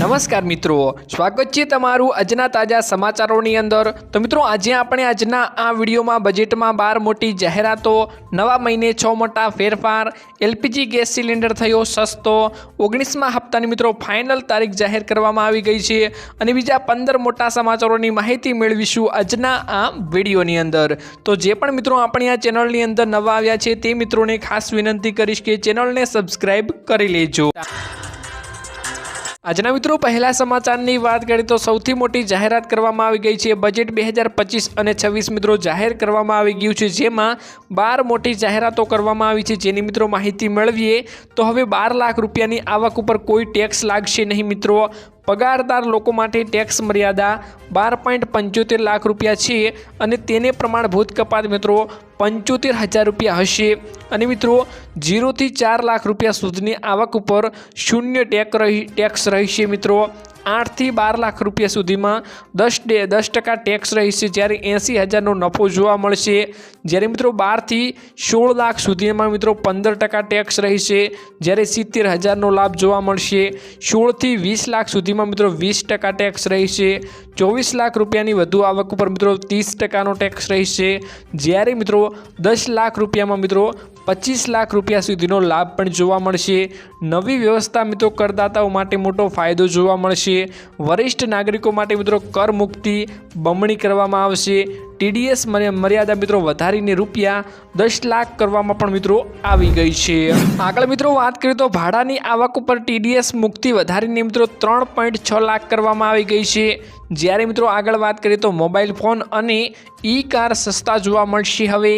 નમસ્કાર મિત્રો, સ્વાગત છે તમારું આજના તાજા સમાચારોની અંદર. તો મિત્રો, આજે આપણે આજના આ વિડીયોમાં બજેટમાં બાર મોટી જાહેરાતો, નવા મહિને છ મોટા ફેરફાર, એલપીજી ગેસ સિલિન્ડર થયો સસ્તો, ઓગણીસમાં હપ્તાની મિત્રો ફાઇનલ તારીખ જાહેર કરવામાં આવી ગઈ છે. અને બીજા પંદર મોટા સમાચારોની માહિતી મેળવીશું આજના આ વિડીયોની અંદર. તો જે પણ મિત્રો આપણી આ ચેનલની અંદર નવા આવ્યા છે, તે મિત્રોને ખાસ વિનંતી કરીશ કે ચેનલને સબસ્ક્રાઈબ કરી લેજો. આજના મિત્રો, પહેલા સમાચારની વાત કરીએ તો સૌથી મોટી જાહેરાત કરવામાં આવી ગઈ છે. બજેટ બે હજાર પચીસ અને છવ્વીસ મિત્રો જાહેર કરવામાં આવી ગયું છે, જેમાં બાર મોટી જાહેરાતો કરવામાં આવી છે. જેની મિત્રો માહિતી મેળવીએ તો હવે બાર લાખ રૂપિયાની આવક ઉપર કોઈ ટેક્સ લાગશે નહીં મિત્રો. પગારદાર લોકો માટે ટેક્સ મર્યાદા બાર પોઈન્ટ પંચોતેર લાખ રૂપિયા છે અને તેને પ્રમાણભૂત કપાત મિત્રો પંચોતેર હજાર રૂપિયા હશે. અને મિત્રો જીરોથી ચાર લાખ રૂપિયા સુધીની આવક ઉપર શૂન્ય ટેક રહી ટેક્સ રહેશે મિત્રો. આઠથી બાર લાખ રૂપિયા સુધીમાં દસ ડે, દસ ટકા ટેક્સ રહેશે. જ્યારે એંસી હજારનો નફો જોવા મળશે. જ્યારે મિત્રો બારથી સોળ લાખ સુધીમાં મિત્રો પંદર ટકા ટેક્સ રહેશે. જ્યારે સિત્તેર હજારનો લાભ જોવા મળશે. સોળથી વીસ લાખ સુધીમાં મિત્રો વીસ ટકા ટેક્સ રહેશે. ચોવીસ લાખ રૂપિયાની વધુ આવક ઉપર મિત્રો ત્રીસ ટકાનો ટેક્સ રહેશે. જ્યારે મિત્રો દસ લાખ રૂપિયામાં મિત્રો પચીસ લાખ રૂપિયા સુધીનો લાભ પણ જોવા મળશે. નવી વ્યવસ્થા મિત્રો કરદાતાઓ માટે મોટો ફાયદો જોવા મળશે. વરિષ્ઠ નાગરિકો માટે મિત્રો કર મુક્તિ બમણી કરવામાં આવશે. ટીડીએસ મર્યાદા મિત્રો વધારીને રૂપિયા દસ લાખ કરવામાં પણ મિત્રો આવી ગઈ છે. આગળ મિત્રો વાત કરીએ તો ભાડાની આવક ઉપર ટીડીએસ મુક્તિ વધારીને મિત્રો ત્રણ પોઈન્ટ છ લાખ કરવામાં આવી ગઈ છે. જ્યારે મિત્રો આગળ વાત કરીએ તો મોબાઈલ ફોન અને ઈ કાર સસ્તા જોવા મળશે હવે.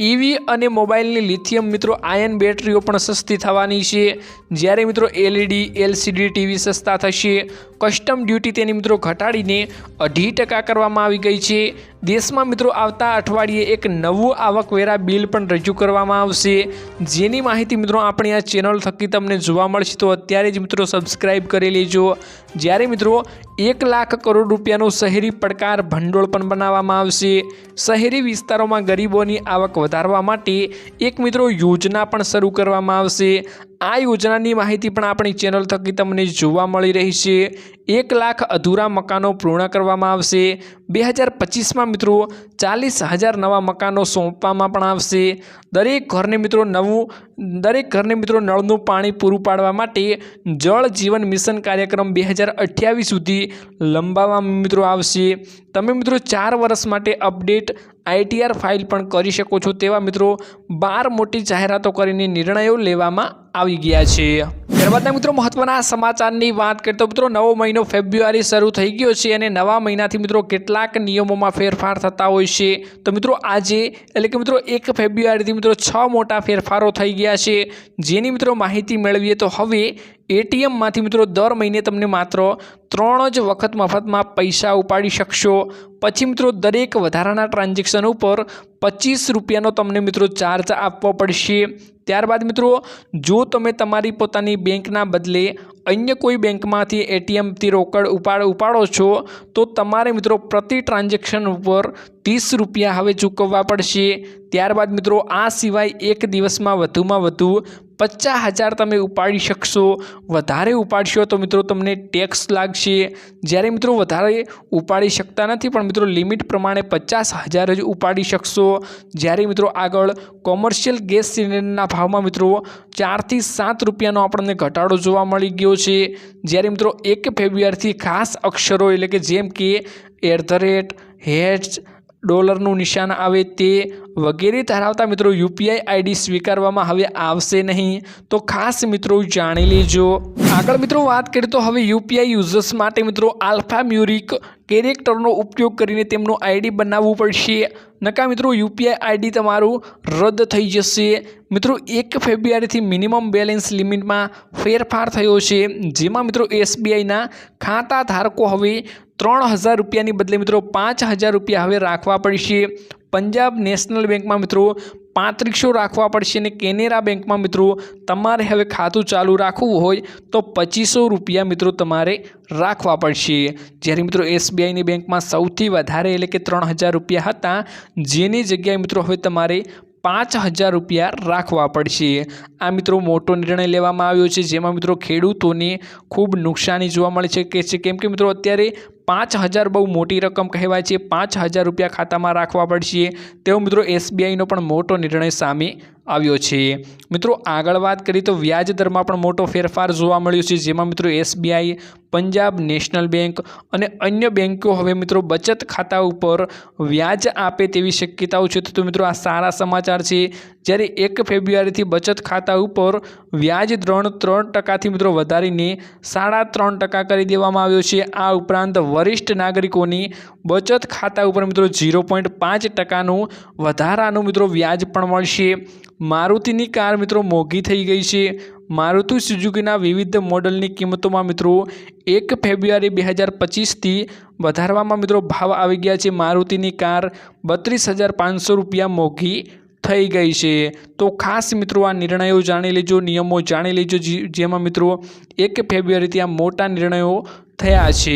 ઈવી અને મોબાઈલની લિથિયમ મિત્રો આયન બેટરીઓ પણ સસ્તી થવાની છે. જ્યારે મિત્રો એલઈડી એલસીડી ટીવી સસ્તા થશે. કસ્ટમ ડ્યુટી તેની મિત્રો ઘટાડીને અઢી ટકા કરવામાં આવી ગઈ છે. દેશમાં મિત્રો આવતા અઠવાડિયે એક નવું આવકવેરા બિલ પણ રજૂ કરવામાં આવશે. જેની માહિતી મિત્રો આપણી આ ચેનલ થકી તમને જોવા મળશે, તો અત્યારે જ મિત્રો સબસ્ક્રાઈબ કરી લેજો. જ્યારે મિત્રો એક લાખ કરોડ રૂપિયાનું શહેરી પડકાર ભંડોળ પણ બનાવવામાં આવશે. શહેરી વિસ્તારોમાં ગરીબોની આવક વધારવા માટે એક મિત્રો યોજના પણ શરૂ કરવામાં આવશે. આ યોજનાની માહિતી પણ આપણી ચેનલ થકી તમને જોવા મળી રહી છે એક લાખ અધૂરા મકાનો પૂર્ણ કરવામાં આવશે. બે હજાર પચીસમાં મિત્રો ચાલીસ હજાર નવા મકાનો સોંપવામાં પણ આવશે. દરેક ઘરને મિત્રો નવું દરેક ઘરને મિત્રો નળનું પાણી પૂરું પાડવા માટે જળ જીવન મિશન કાર્યક્રમ બે હજાર અઠ્યાવીસ સુધી લંબાવવામાં મિત્રો આવશે. તમે મિત્રો ચાર વર્ષ માટે અપડેટ આઈટીઆર ફાઇલ પણ કરી શકો છો તેવા મિત્રો બાર મોટી જાહેરાતો કરીને નિર્ણયો લેવામાં આવી ગયા છે. ત્યારબાદના મિત્રો મહત્વના સમાચારની વાત કરીએ તો મિત્રો નવો મહિનો ફેબ્રુઆરી શરૂ થઈ ગયો છે અને નવા મહિનાથી મિત્રો કેટલાક નિયમોમાં ફેરફાર થતા હોય છે. તો મિત્રો આજે એટલે કે મિત્રો એક ફેબ્રુઆરીથી મિત્રો છ મોટા ફેરફારો થઈ ગયા છે. જેની મિત્રો માહિતી મેળવીએ તો હવે એટીએમમાંથી મિત્રો દર મહિને તમને માત્ર ત્રણ જ વખત મફતમાં પૈસા ઉપાડી શકશો. પછી મિત્રો દરેક વધારાના ટ્રાન્ઝેક્શન ઉપર પચીસ રૂપિયાનો તમને મિત્રો ચાર્જ આપવો પડશે. ત્યારબાદ મિત્રો, જો તમે તમારી પોતાની બેંકના બદલે અન્ય કોઈ બેંકમાંથી એટીએમથી રોકડ ઉપાડ, ઉપાડો છો, તો તમારે મિત્રો પ્રતિ ટ્રાન્ઝેક્શન ઉપર ત્રીસ રૂપિયા હવે ચૂકવવા પડશે. ત્યારબાદ મિત્રો આ સિવાય એક દિવસમાં વધુમાં વધુ પચાસ હજાર તમે ઉપાડી શકશો, વધારે ઉપાડશો તો મિત્રો તમને ટેક્સ લાગશે. જ્યારે મિત્રો વધારે ઉપાડી શકતા નથી, પણ મિત્રો લિમિટ પ્રમાણે પચાસ હજાર જ ઉપાડી શકશો. જ્યારે મિત્રો આગળ કોમર્શિયલ ગેસ સિલિન્ડરના ભાવમાં મિત્રો ચારથી સાત રૂપિયાનો આપણને ઘટાડો જોવા મળી ગયો છે. જ્યારે મિત્રો એક ફેબ્રુઆરીથી ખાસ અક્ષરો એટલે કે જેમ કે એટ ધ રેટ હેટ્સ ડોલરનું નિશાન આવે તે વગેરે ધરાવતા મિત્રો યુપીઆઈ આઈડી સ્વીકારવામાં હવે આવશે નહીં. તો ખાસ મિત્રો જાણી લેજો. આગળ મિત્રો વાત કરીએ તો હવે યુપીઆઈ યુઝર્સ માટે મિત્રો આલ્ફા મ્યુરિક કેરેક્ટરનો ઉપયોગ કરીને તેમનું આઈડી બનાવવું પડશે. નકા મિત્રો યુપીઆઈ આઈડી તમારું રદ થઈ જશે. મિત્રો એક ફેબ્રુઆરીથી મિનિમમ બેલેન્સ લિમિટમાં ફેરફાર થયો છે. જેમાં મિત્રો એસબીઆઈના ખાતા ધારકો હવે ત્રણ હજાર રૂપિયાની બદલે મિત્રો પાંચ હજાર રૂપિયા હવે રાખવા પડશે. પંજાબ નેશનલ બેંકમાં મિત્રો પાંત્રીસો રાખવા પડશે અને કેનેરા બેંકમાં મિત્રો તમારે હવે ખાતું ચાલુ રાખવું હોય તો પચીસો રૂપિયા મિત્રો તમારે રાખવા પડશે. જ્યારે મિત્રો એસબીઆઈની બેંકમાં સૌથી વધારે એટલે કે ત્રણ હજાર રૂપિયા હતા, જેની જગ્યાએ મિત્રો હવે તમારે પાંચ હજાર રૂપિયા રાખવા પડશે. આ મિત્રો મોટો નિર્ણય લેવામાં આવ્યો છે, જેમાં મિત્રો ખેડૂતોને ખૂબ નુકસાની જોવા મળે છે કે છે. કેમ કે મિત્રો અત્યારે પાંચ હજાર બહુ મોટી રકમ કહેવાય છે. પાંચ હજાર રૂપિયા ખાતામાં રાખવા પડશે. તેવો મિત્રો એસબીઆઈનો પણ મોટો નિર્ણય સામે આવ્યો છે. મિત્રો, આગળ વાત કરીએ તો વ્યાજ દરમાં પણ મોટો ફેરફાર જોવા મળ્યો છે, જેમાં મિત્રો એસબીઆઈ, પંજાબ નેશનલ બેંક અને અન્ય બેંકો હવે મિત્રો બચત ખાતા ઉપર વ્યાજ આપે તેવી શક્યતાઓ છે. તો મિત્રો, આ સારા સમાચાર છે. જ્યારે એક ફેબ્રુઆરીથી બચત ખાતા ઉપર વ્યાજ ત્રણ ત્રણ ટકાથી મિત્રો વધારીને સાડા ત્રણ ટકા કરી દેવામાં આવ્યો છે. આ ઉપરાંત વરિષ્ઠ નાગરિકોની બચત ખાતા ઉપર મિત્રો ઝીરો પોઈન્ટ પાંચ ટકાનું વધારાનું મિત્રો વ્યાજ પણ મળશે. મારુતિની કાર મિત્રો મોંઘી થઈ ગઈ છે. મારુતિ સુઝુકીના વિવિધ મોડલની કિંમતોમાં મિત્રો એક ફેબ્રુઆરી બે હજાર પચીસથી વધારવામાં મિત્રો ભાવ આવી ગયા છે. મારુતિની કાર બત્રીસ હજાર પાંચસો રૂપિયા મોંઘી થઈ ગઈ છે. તો ખાસ મિત્રો આ નિર્ણયો જાણી લેજો, નિયમો જાણી લેજો જેમાં મિત્રો એક ફેબ્રુઆરીથી આ મોટા નિર્ણયો થયા છે.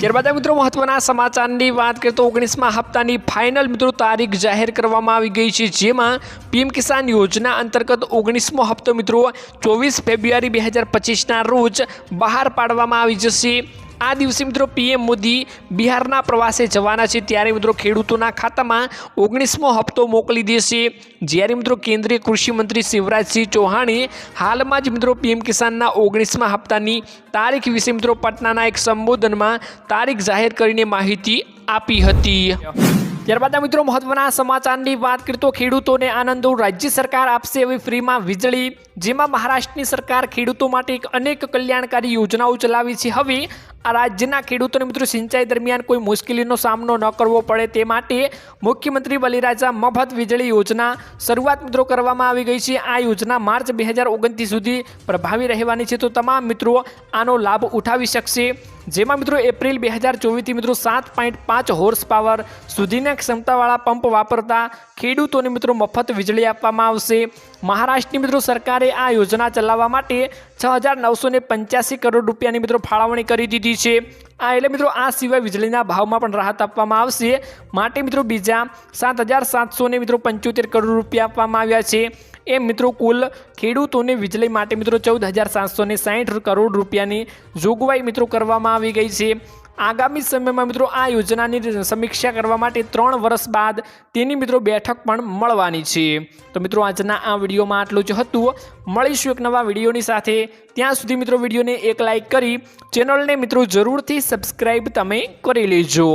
ત્યારબાદ મિત્રો મહત્વના સમાચારની વાત કરીએ તો ઓગણીસમાં હપ્તાની ફાઇનલ મિત્રો તારીખ જાહેર કરવામાં આવી ગઈ છે. જેમાં પીએમ કિસાન યોજના અંતર્ગત ઓગણીસમો હપ્તો મિત્રો ચોવીસ ફેબ્રુઆરી બે હજાર પચીસના રોજ બહાર પાડવામાં આવી જશે. આ દિવસે મિત્રો પીએમ મોદી બિહારના પ્રવાસે જવાના છે. ત્યારે મિત્રો ખેડૂતોના ખાતામાં ઓગણીસમો હપ્તો મોકલી દેશે જ્યારે મિત્રો કેન્દ્રીય કૃષિમંત્રી શિવરાજસિંહ ચૌહાણે હાલમાં જ મિત્રો પીએમ કિસાનના ઓગણીસમા હપ્તાની તારીખ વિશે મિત્રો પટનાના એક સંબોધનમાં તારીખ જાહેર કરીને માહિતી આપી હતી. ત્યારબાદ મિત્રો મહત્વના સમાચારની વાત કરીએ તો ખેડૂતોને આનંદો રાજ્ય સરકાર આપશે હવે ફ્રીમાં વીજળી, જેમાં મહારાષ્ટ્રની સરકાર ખેડૂતો માટે અનેક કલ્યાણકારી યોજનાઓ ચલાવી છે. હવે આ રાજ્યના ખેડૂતોને મિત્રો સિંચાઈ દરમિયાન કોઈ મુશ્કેલીનો સામનો ન કરવો પડે તે માટે મુખ્યમંત્રી બલિરાજા મફત વીજળી યોજના શરૂઆત મિત્રો કરવામાં આવી ગઈ છે. આ યોજના માર્ચ બે સુધી પ્રભાવી રહેવાની છે. તો તમામ મિત્રો આનો લાભ ઉઠાવી શકશે. જેમાં મિત્રો એપ્રિલ બે હજાર ચોવીસથી મિત્રો સાત પોઈન્ટ પાંચ હોર્સ પાવર સુધીના ક્ષમતાવાળા પંપ વાપરતા ખેડૂતોને મિત્રો મફત વીજળી આપવામાં આવશે. મહારાષ્ટ્રની મિત્રો સરકારે આ યોજના ચલાવવા માટે છ હજાર નવસો પંચ્યાસી કરોડ રૂપિયાની મિત્રો ફાળવણી કરી દીધી છે. આ એટલે મિત્રો આ સિવાય વીજળીના ભાવમાં પણ રાહત આપવામાં આવશે. માટે મિત્રો બીજા સાત હજાર સાતસોને મિત્રો પંચોતેર કરોડ રૂપિયા આપવામાં આવ્યા છે. એમ મિત્રો કુલ ખેડૂતોને વીજળી માટે મિત્રો ચૌદ હજાર સાતસો સાઠ કરોડ રૂપિયાની જોગવાઈ મિત્રો કરવામાં આવી ગઈ છે. આગામી સમયમાં મિત્રો આ યોજનાની સમીક્ષા કરવા માટે ત્રણ વર્ષ બાદ તેની મિત્રો બેઠક પણ મળવાની છે. તો મિત્રો આજના આ વિડીયોમાં આટલું જ હતું. મળીશું એક નવા વિડીયોની સાથે. ત્યાં સુધી મિત્રો વિડીયોને એક લાઇક કરી, ચેનલને મિત્રો જરૂરથી સબસ્ક્રાઈબ તમે કરી લેજો.